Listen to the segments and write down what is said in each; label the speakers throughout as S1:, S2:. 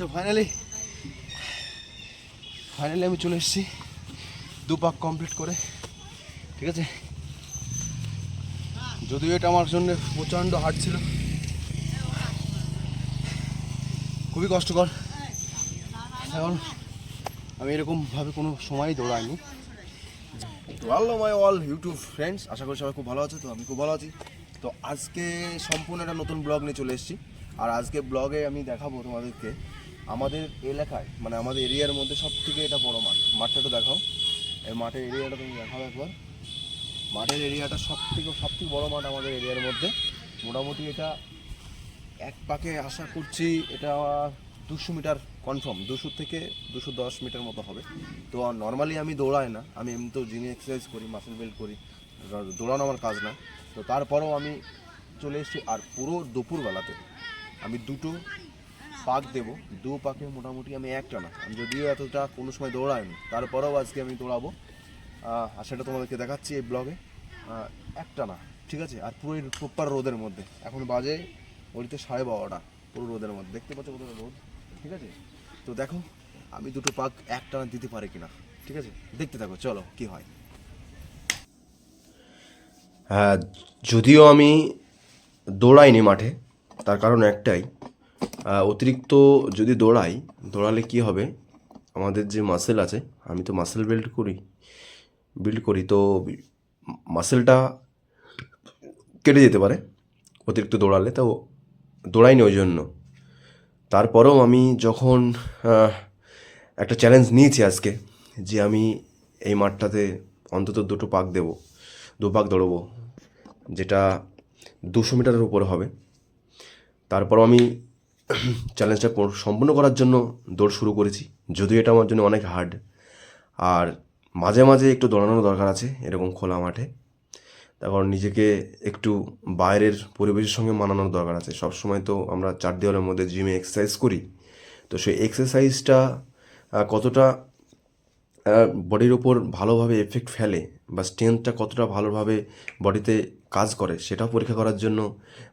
S1: তো finally finally আমি চলে এসেছি দু পাক কমপ্লিট করে, ঠিক আছে? যদিও এটা আমার জন্য প্রচণ্ড হার্ড ছিল। খুবই কষ্টকর। এখন আমি এরকমভাবে কোনো সময়ই দৌড়াইনি। Hello my all YouTube friends আশা করি সবাই খুব ভালো আছে, তো আমি খুব ভালো আছি। তো আজকে সম্পূর্ণ একটা নতুন ব্লগ নিয়ে চলে এসেছি। আর আজকে ব্লগে আমি দেখাবো তোমাদেরকে আমাদের এলাকায় মানে আমাদের এরিয়ার মধ্যে সব থেকে এটা বড় মাঠ। মাঠটা একটু দেখাও। এই মাঠের এরিয়াটা তুমি দেখাও একবার। মাঠের এরিয়াটা সব থেকে সব থেকে বড়ো মাঠ আমাদের এরিয়ার মধ্যে। মোটামুটি এটা এক পাকে আশা করছি এটা দুশো মিটার কনফার্ম দুশো থেকে দুশো দশ মিটার মতো হবে। তো নর্মালি আমি দৌড়াই না, আমি এমনিতেও জিমে এক্সারসাইজ করি মাসেল বিল্ড করি দৌড়ানো আমার কাজ না। তো তারপরেও আমি চলে এসেছি আর পুরো দুপুরবেলাতে। আমি দুটো পাক দেব, দু পাকে মোটামুটি আমি একটা না। আমি যদিও এতটা কোনো সময় দৌড়াইনি, তারপরেও আজকে আমি দৌড়াবো। আর সেটা তোমাদেরকে দেখাচ্ছি এই ব্লগে একটা না, ঠিক আছে? আর পুরো প্রপার রোদের মধ্যে। এখন বাজে ওইতে সাড়ে বারোটা, পুরো রোদের মধ্যে। দেখতে পাচ্ছ কতটা রোদ, ঠিক আছে? তো দেখো, আমি দুটো পাক একটা না দিতে পারি কিনা, ঠিক আছে? দেখতে থাকো, চলো, কি হয়।
S2: হ্যাঁ যদিও আমি দৌড়াইনি মাঠে, তার কারণ একটাই অতিরিক্ত যদি দৌড়াই, দৌড়ালে কি হবে? আমাদের যে মাসেল আছে, আমি তো মাসেল বিল্ড করি বিল্ড করি, তো মাসেলটা কেটে যেতে পারে অতিরিক্ত দৌড়ালে, তো দৌড়াইনি ওই জন্য তারপরেও আমি যখন একটা চ্যালেঞ্জ নিয়েছি আজকে, যে আমি এই মাঠটাতে অন্তত দুটো পাক দেব, দু পাক দৌড়বো, যেটা দুশো মিটারের উপরে হবে, তারপরও আমি চ্যালেঞ্জটা সম্পূর্ণ করার জন্য দৌড় শুরু করেছি। যদিও এটা আমার জন্য অনেক হার্ড আর মাঝে মাঝে একটু দৌড়ানোর দরকার আছে, এরকম খোলা মাঠে। তারপর নিজেকে একটু বাইরের পরিবেশের সঙ্গে মানানোর দরকার আছে। সব সময় তো আমরা চার দেওয়ালের মধ্যে জিমে এক্সারসাইজ করি। তো সেই এক্সারসাইজটা কতটা বডির ওপর ভালোভাবে এফেক্ট ফেলে বা স্ট্রেংথটা কতটা ভালোভাবে বডিতে কাজ করে সেটাও পরীক্ষা করার জন্য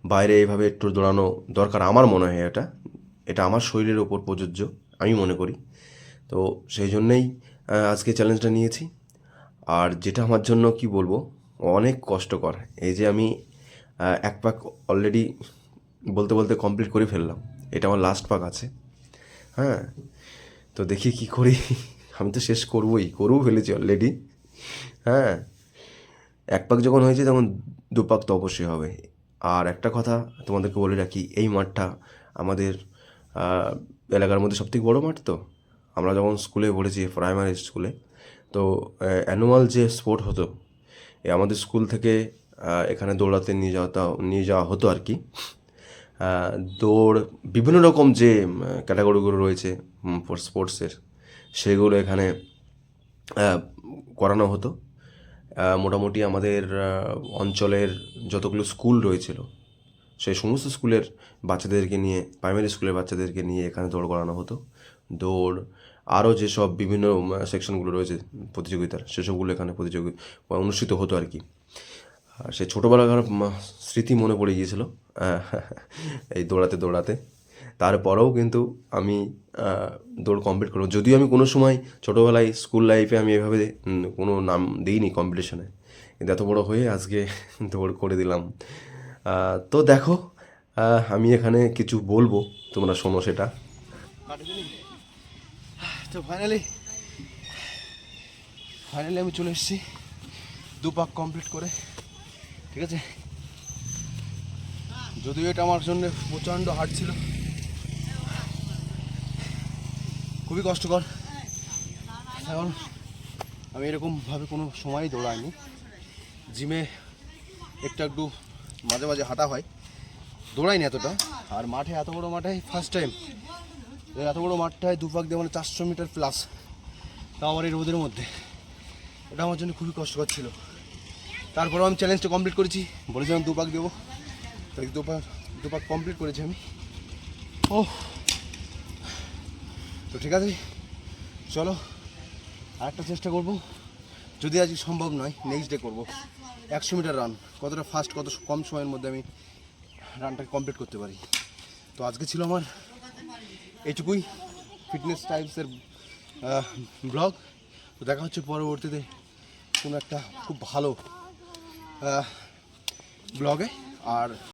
S2: বাইরে এইভাবে একটু দৌড়ানো দরকার আমার মনে হয় এটা। এটা আমার শরীরের ওপর প্রযোজ্য, আমি মনে করি। তো সেই জন্যেই আজকে চ্যালেঞ্জটা নিয়েছি। আর যেটা আমার জন্য কি বলব, অনেক কষ্টকর। এই যে আমি এক পাক অলরেডি বলতে বলতে কমপ্লিট করে ফেললাম। এটা আমার লাস্ট পাক আছে। হ্যাঁ তো দেখি কি করি। আমি তো শেষ করবই, করেও ফেলেছি অলরেডি হ্যাঁ এক পাক যখন হয়েছে তখন দু পাক তো অবশ্যই হবে। আর একটা কথা তোমাদেরকে বলে রাখি, এই মাঠটা আমাদের এলাকার মধ্যে সবথেকে বড় মাঠ তো। আমরা যখন স্কুলে পড়েছি প্রাইমারি স্কুলে, তো অ্যানুয়াল যে স্পোর্ট হতো আমাদের স্কুল থেকে এখানে দৌড়াতে নিয়ে যাওয়া নিয়ে যাওয়া হতো আর কি। দৌড়, বিভিন্ন রকম যে ক্যাটাগরিগুলো রয়েছে স্পোর্টসের সেগুলো এখানে করানো হতো। মোটামুটি আমাদের অঞ্চলের যতগুলো স্কুল রয়েছিল, সেই সমস্ত স্কুলের বাচ্চাদেরকে নিয়ে প্রাইমারি স্কুলের বাচ্চাদেরকে নিয়ে এখানে দৌড় করানো হতো। দৌড়, আরও যেসব বিভিন্ন সেকশনগুলো রয়েছে প্রতিযোগিতার, সেসবগুলো এখানে প্রতিযোগী বা অনুষ্ঠিত হতো আর কি। সে ছোটোবেলাকার স্মৃতি মনে পড়ে গিয়েছিল এই দৌড়াতে দৌড়াতে। তারপরেও কিন্তু আমি দৌড় কমপ্লিট করব। যদিও আমি কোনো সময় ছোটোবেলায় স্কুল লাইফে আমি এভাবে কোনো নাম দিইনি কম্পিটিশনে কিন্তু এত বড় হয়ে আজকে দৌড় করে দিলাম। তো দেখো আমি এখানে কিছু বলব, তোমরা শোনো সেটা।
S1: তো ফাইনালি ফাইনালি আমি চলে এসেছি দু পাক কমপ্লিট করে, ঠিক আছে? যদিও এটা আমার জন্য প্রচণ্ড হার্ড ছিল। খুবই কষ্টকর। এখন আমি এরকমভাবে কোনো সময়ই দৌড়াইনি। জিমে একটু একটু মাঝে মাঝে হাঁটা হয়। দৌড়াইনি এতটা। আর মাঠে এত বড় মাঠে ফার্স্ট টাইম এত বড় মাঠটায় দুপাক দিয়ে মানে চারশো মিটার প্লাস তাও আমার এই রোদের মধ্যে। এটা আমার জন্য খুবই কষ্টকর ছিল। তারপরেও আমি চ্যালেঞ্জটা কমপ্লিট করেছি। বলেছিলাম দুপাক দেবো। তাই দুপাক দুপাক কমপ্লিট করেছি আমি। ও তো ঠিক আছে? চলো, আরেকটা চেষ্টা করব। যদি আজকে সম্ভব নয় নেক্সট ডে করব। একশো মিটার রান কতটা ফাস্ট কত কম সময়ের মধ্যে আমি রানটাকে কমপ্লিট করতে পারি। তো আজকে ছিল আমার এইটুকুই ফিটনেস টাইপসের ব্লগ তো দেখা হচ্ছে পরবর্তীতে কোনো একটা খুব ভালো ব্লগে আর